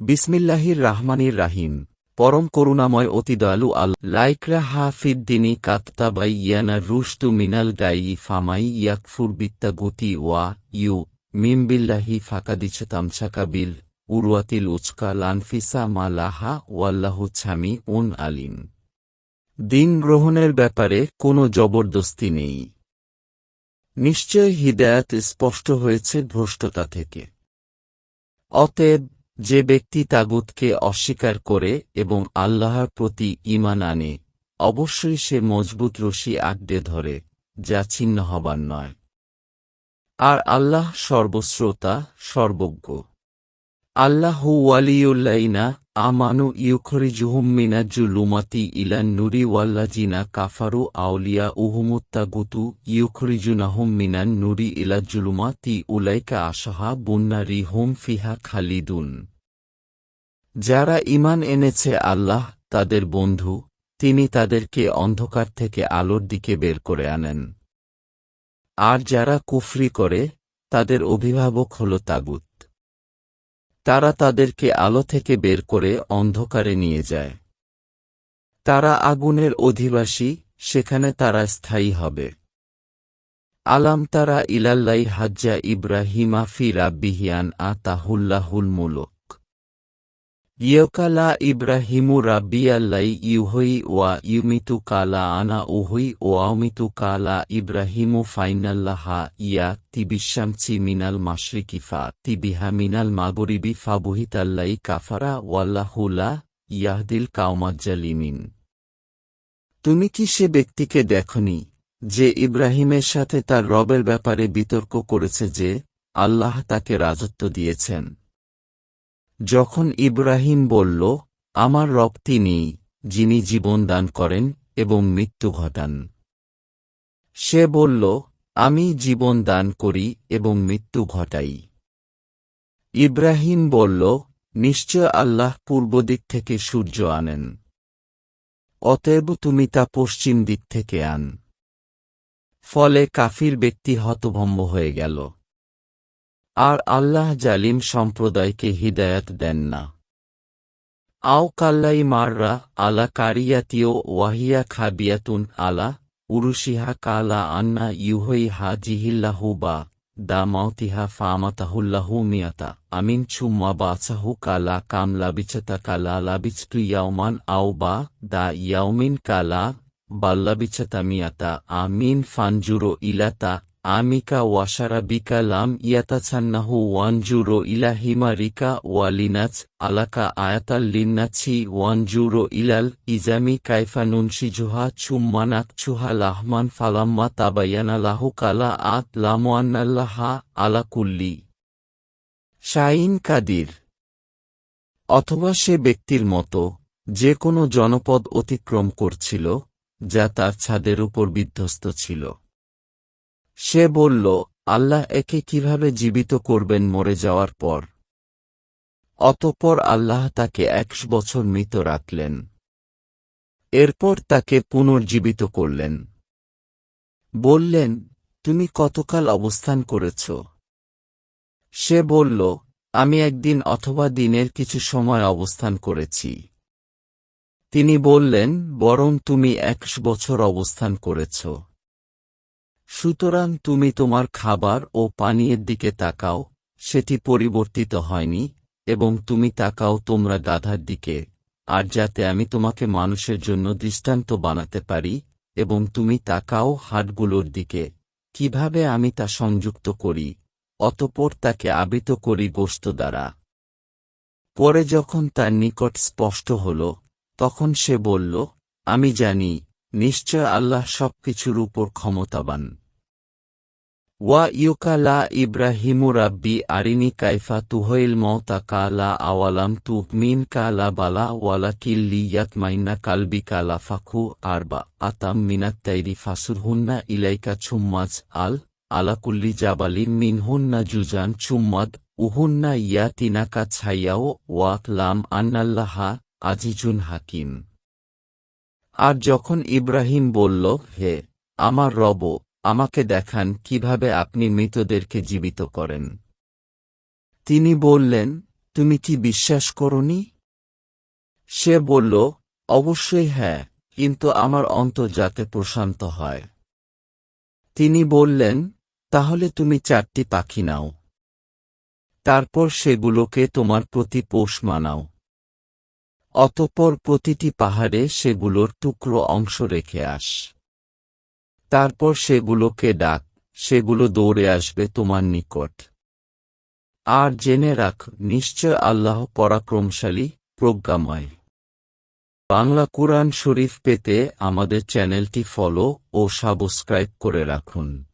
বিসমিল্লাহির রাহমানির রাহিম। পরম করুণাময় অতি দয়ালু আল লাইকরা হাফিদ্দিনী কাত্তাবাই রুশতু মিনাল গাই ফামাই ইয়াকফুর বিত্তা গতি ওয়া ইউ। মিমবিল্লাহি ফাকাদিছ তামসাকাবিল উরওয়াতিল উচকা লানফিসা মা লাহা ওয়াল্লাহু ছামি উন আলিম। দিন গ্রহণের ব্যাপারে কোনো জবরদস্তি নেই। নিশ্চয় হিদায়াত স্পষ্ট হয়েছে ভ্রষ্টতা থেকে। অতএব যে ব্যক্তি তাগুতকে অস্বীকার করে এবং আল্লাহর প্রতি ইমান আনে, অবশ্যই সে মজবুত রশি আড্ডে ধরে, যা ছিন্ন হবার নয়। আর আল্লাহ সর্বশ্রোতা, সর্বজ্ঞ। আল্লাহ ওয়ালিউল্লাইনা আমানু ইউখরিজুহুম মিনাজ্জুলুমাতি ইলান নুরি ওয়াল্লাজিনা কাফারু আউলিয়া উহুমুত্তাগুতু ইউখরিজুনাহুম মিনান নুরি ইলাজ্জুলুমাতি উলাইকা আশাহা বুন্নারি হুম ফিহা খালিদুন। যারা ইমান এনেছে আল্লাহ, তাদের বন্ধু, তিনি তাদেরকে অন্ধকার থেকে আলোর দিকে বের করে আনেন। আর যারা কুফরি করে, তাদের অভিভাবক হল তাগুত। তারা তাদেরকে আলো থেকে বের করে অন্ধকারে নিয়ে যায়। তারা আগুনের অধিবাসী, সেখানে তারা স্থায়ী হবে। আলাম তারা ইলাল্লাই হাজ্জা ইব্রাহিমা ফিরা বিহিয়ান আ তাহুল্লাহুল মুলক। ইয়কালা ইব্রাহিমু রাব্বিয়াল্লাই ইউহই ওয়া ইউমিতু কালা আনা উহই ওয়াউমিতু কালা ইব্রাহিমু ফাইনাল্লাহা ইয়া তিবিশ্যামচি মিনাল মাশরিকিফা তিবিহা মিনাল মাগরিবি ফাবুহিতাল্লাই কাফারা ওয়াল্লাহুলা ইয়াহদিল কাউমাজ্জালিমিন তুমি কি সে ব্যক্তিকে দেখনি যে ইব্রাহিমের সাথে তার রবের ব্যাপারে বিতর্ক করেছে যে আল্লাহ তাকে রাজত্ব দিয়েছেন? যখন ইব্রাহিম বলল, আমার রব তিনি, যিনি জীবন দান করেন এবং মৃত্যু ঘটান। সে বলল, আমি জীবন দান করি এবং মৃত্যু ঘটাই। ইব্রাহিম বলল, নিশ্চয় আল্লাহ পূর্ব দিক থেকে সূর্য আনেন। অতএব তুমি তা পশ্চিম দিক থেকে আন। ফলে কাফির ব্যক্তি হতভম্ব হয়ে গেল। আর আল্লাহ জালিম সম্প্রদায়কে হিদায়াত দেন না। আও কাল্লাই মাররা আলা কারিয়াতিও ওয়াহিয়া খাবিয়াতুন আলা উরুশিহা কালা আন্না ইউহই হা জিহিল্লাহু বা দা মাউতিহা ফামাতাহুল্লাহু মিয়াতা। আমিন ছুম্মা বাছাহু কালা কাম লাবিচতা কালা লাবিচতু ইয়াউমান আও বা দা ইয়াউমিন কালা বাল্লাবিচতা মিয়াতা। আমিন ফানজুরো ইলাতা আমিকা ওয়াসারা লাম ইয়াতাছান্নাহু ওয়ানজুরো ইলাহিমা রিকা ওয়ালিনাচ আলাকা আয়াতাল লিন্নাছি ওয়ানজুরো ইলাল ইজামি কাইফা নুনশিজুহা ছুম্মানাক ছুহা লাহমান ফালাম্মা তাবায়ানা লাহু কালা আত লামোয়ান্নাল্লাহা আলা কুল্লি। শাইন কাদির। অথবা সে ব্যক্তির মতো, যে কোনো জনপদ অতিক্রম করছিল, যা তার ছাদের উপর বিধ্বস্ত ছিল। সে বলল, আল্লাহ একে কীভাবে জীবিত করবেন মরে যাওয়ার পর? অতপর আল্লাহ তাকে একশ বছর মৃত রাখলেন। এরপর তাকে পুনর্জীবিত করলেন। বললেন, তুমি কতকাল অবস্থান করেছ? সে বলল, আমি একদিন অথবা দিনের কিছু সময় অবস্থান করেছি। তিনি বললেন, বরং তুমি একশ বছর অবস্থান করেছ। সুতরাং তুমি তোমার খাবার ও পানীয়ের দিকে তাকাও, সেটি পরিবর্তিত হয়নি, এবং তুমি তাকাও তোমরা গাধার দিকে, আর যাতে আমি তোমাকে মানুষের জন্য দৃষ্টান্ত বানাতে পারি, এবং তুমি তাকাও হাটগুলোর দিকে, কীভাবে আমি তা সংযুক্ত করি, অতপর তাকে আবৃত করি গোস্ত দ্বারা। পরে যখন তার নিকট স্পষ্ট হল, তখন সে বলল, আমি জানি নিশ্চয় আল্লাহ সবকিছুর উপর ক্ষমতাবান। ওয়া ইউকা লা ইব্রাহিমু রাব্বি আরিনি কাইফা তুহইল মৌতা কালা আওয়ালাম তু মিন কালা বালা ওয়ালা কিল্লি ইয়াতমাইন্না কালবি কালা ফাখু আরবা আতাম মিনাত তাইরি ফাসুরহুন্না ইলাইকা ছুম্মাজ আল আলাকুল্লি জাবালি মিনহুন্না জুজান চুম্মাদ উহুন্না ইয়াতিনাকা ছাইয়াও ওয়াক লাম আন্নাল্লাহা আজিজুন হাকিম। আর যখন ইব্রাহিম বলল, হে, আমার রব, আমাকে দেখান কীভাবে আপনি মৃতদেরকে জীবিত করেন। তিনি বললেন, তুমি কি বিশ্বাস করনি? সে বলল, অবশ্যই হ্যাঁ কিন্তু আমার অন্তর যাতে প্রশান্ত হয়। তিনি বললেন, তাহলে তুমি চারটি পাখি নাও। তারপর সেগুলোকে তোমার প্রতি পোষ মানাও। অতঃপর প্রতিটি পাহাড়ে সেগুলোর টুকরো অংশ রেখে আস। তারপর সেগুলোকে ডাক, সেগুলো দৌড়ে আসবে তোমার নিকট। আর জেনে রাখ, নিশ্চয় আল্লাহ পরাক্রমশালী, প্রজ্ঞাময়। বাংলা কুরআন শরীফ পেতে আমাদের চ্যানেলটি ফলো ও সাবস্ক্রাইব করে রাখুন।